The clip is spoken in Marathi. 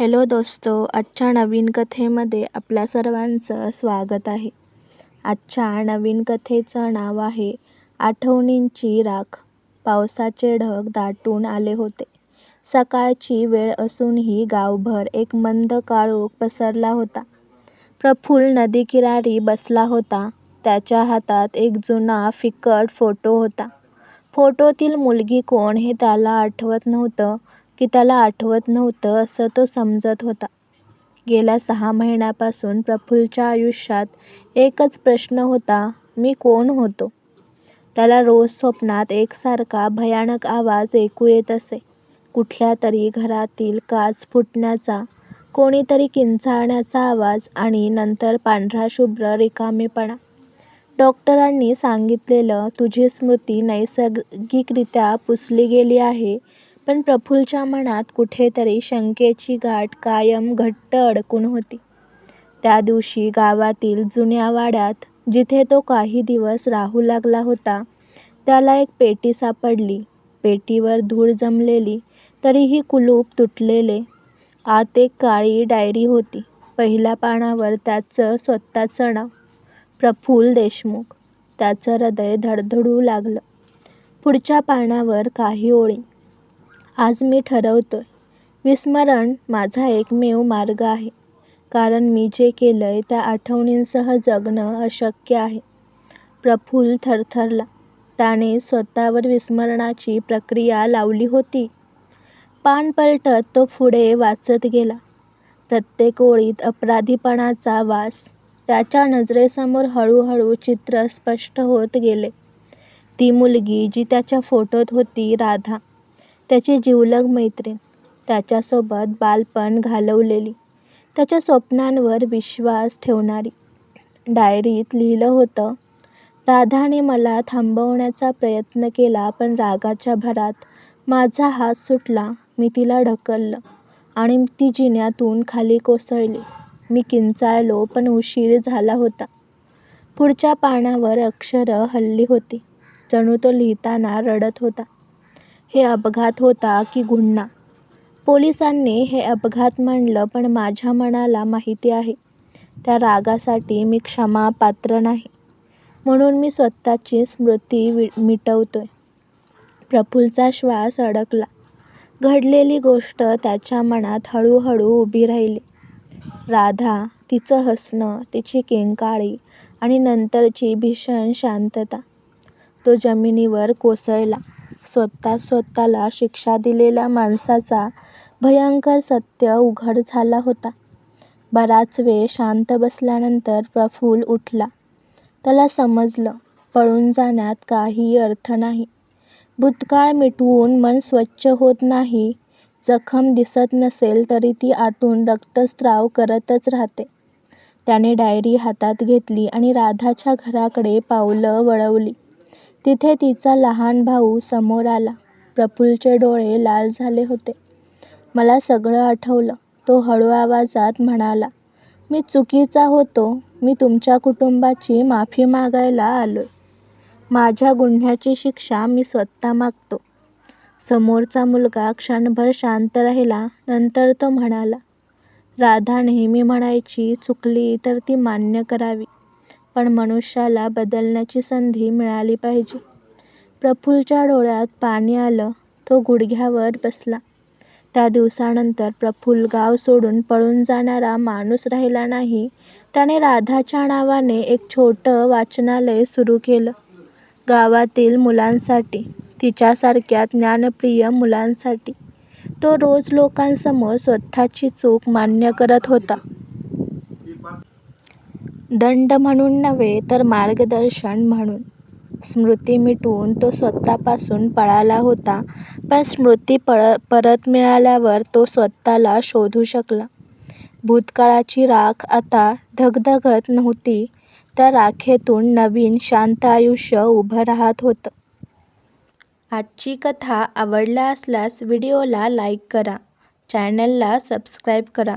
हॅलो दोस्तो आजच्या नवीन कथेमध्ये आपल्या सर्वांचं स्वागत आहे. आजच्या नवीन कथेचं नाव आहे आठवणींची राख. पावसाचे ढग दाटून आले होते. सकाळची वेळ असूनही गावभर एक मंद काळोख पसरला होता. प्रफुल्ल नदीकिनारी बसला होता. त्याच्या हातात एक जुना फिकट फोटो होता. फोटोतील मुलगी कोण हे त्याला आठवत नव्हतं. की त्याला आठवत नव्हतं असं तो समजत होता. गेल्या सहा महिन्यापासून प्रफुल्लच्या आयुष्यात एकच प्रश्न होता मी कोण होतो? त्याला रोज स्वप्नात एकसारखा भयानक आवाज ऐकू येत असे. कुठल्या तरी घरातील काच फुटण्याचा कोणीतरी किंचाळण्याचा आवाज आणि नंतर पांढरा शुभ्र रिकामेपणा. डॉक्टरांनी सांगितलेलं तुझी स्मृती नैसर्गिकरित्या पुसली गेली आहे पण प्रफुल्लच्या मनात कुठेतरी शंकेची गाठ कायम घट्ट अडकून होती. त्या दिवशी गावातील जुन्या वाड्यात जिथे तो काही दिवस राहू लागला होता त्याला एक पेटी सापडली. पेटीवर धूळ जमलेली तरीही कुलूप तुटलेले. आत एक काळी डायरी होती. पहिल्या पानावर त्याचं स्वतःचं नाव. प्रफुल्ल देशमुख. त्याचं हृदय धडधडू लागलं. पुढच्या पानावर काही ओळी. आज मी ठरवतोय. विस्मरण माझा एकमेव मार्ग आहे. कारण मी जे केलंय त्या आठवणींसह जगणं अशक्य आहे. प्रफुल्ल थरथरला. त्याने स्वतःवर विस्मरणाची प्रक्रिया लावली होती. पान पलटत तो पुढे वाचत गेला. प्रत्येक ओळीत अपराधीपणाचा वास. त्याच्या नजरेसमोर हळूहळू चित्र स्पष्ट होत गेले. ती मुलगी जी त्याच्या फोटोत होती राधा. त्याची जिवलग मैत्रीण. त्याच्यासोबत बालपण घालवलेली. त्याच्या स्वप्नांवर विश्वास ठेवणारी. डायरीत लिहिलं होतं राधाने मला थांबवण्याचा प्रयत्न केला पण रागाच्या भरात माझा हात सुटला. मी तिला ढकललं आणि ती जिन्यातून खाली कोसळली. मी किंचाळलो पण उशीर झाला होता. पुढच्या पानावर अक्षरं हलली होती. जणू तो लिहिताना रडत होता. हे अपघात होता की गुन्हा? पोलिसांनी हे अपघात म्हणलं पण माझ्या मनाला माहिती आहे. त्या रागासाठी मी क्षमा पात्र नाही. म्हणून मी स्वतःची स्मृती वि मिटवतोय. प्रफुल्लचा श्वास अडकला. घडलेली गोष्ट त्याच्या मनात हळूहळू उभी राहिली. राधा तिचं हसणं तिची किंकाळी आणि नंतरची भीषण शांतता. तो जमिनीवर कोसळला. स्वतः स्वतःला शिक्षा दिलेल्या माणसाचा भयंकर सत्य उघड झाला होता. बराच वेळ शांत बसल्यानंतर प्रफुल्ल उठला. त्याला समजलं पळून जाण्यात काही अर्थ नाही. भूतकाळ मिटवून मन स्वच्छ होत नाही जखम दिसत नसेल तरी ती आतून रक्तस्त्राव करतच राहते. त्याने डायरी हातात घेतली आणि राधाच्या घराकडे पावलं वळवली. तिथे तिचा लहान भाऊ समोर आला. प्रफुल्लचे डोळे लाल झाले होते. मला सगळं आठवलं. तो हळू आवाजात म्हणाला मी चुकीचा होतो. मी तुमच्या कुटुंबाची माफी मागायला आलोय. माझ्या गुन्ह्याची शिक्षा मी स्वतः मागतो. समोरचा मुलगा क्षणभर शांत राहिला. नंतर तो म्हणाला राधा नेहमी म्हणायची चुकली तर ती मान्य करावी. पण मनुष्याला बदलण्याची संधी मिळाली पाहिजे. प्रफुल्लच्या डोळ्यात पाणी आलं. तो गुडघ्यावर बसला. त्या दिवसानंतर प्रफुल्ल गाव सोडून पळून जाणारा माणूस राहिला नाही. त्याने राधाच्या नावाने एक छोटं वाचनालय सुरू केलं. गावातील मुलांसाठी तिच्यासारख्या ज्ञानप्रिय मुलांसाठी. तो रोज लोकांसमोर स्वतःची चूक मान्य करत होता. दंड म्हणून नव्हे तर मार्गदर्शन म्हणून. स्मृती मिटवून तो स्वतःपासून पळाला होता पण स्मृती परत मिळाल्यावर तो स्वतःला शोधू शकला. भूतकाळाची राख आता धगधगत नव्हती त्या राखेतून नवीन शांत आयुष्य उभं राहत होतं. आजची कथा आवडला असल्यास व्हिडिओला लाईक करा चॅनलला सबस्क्राईब करा.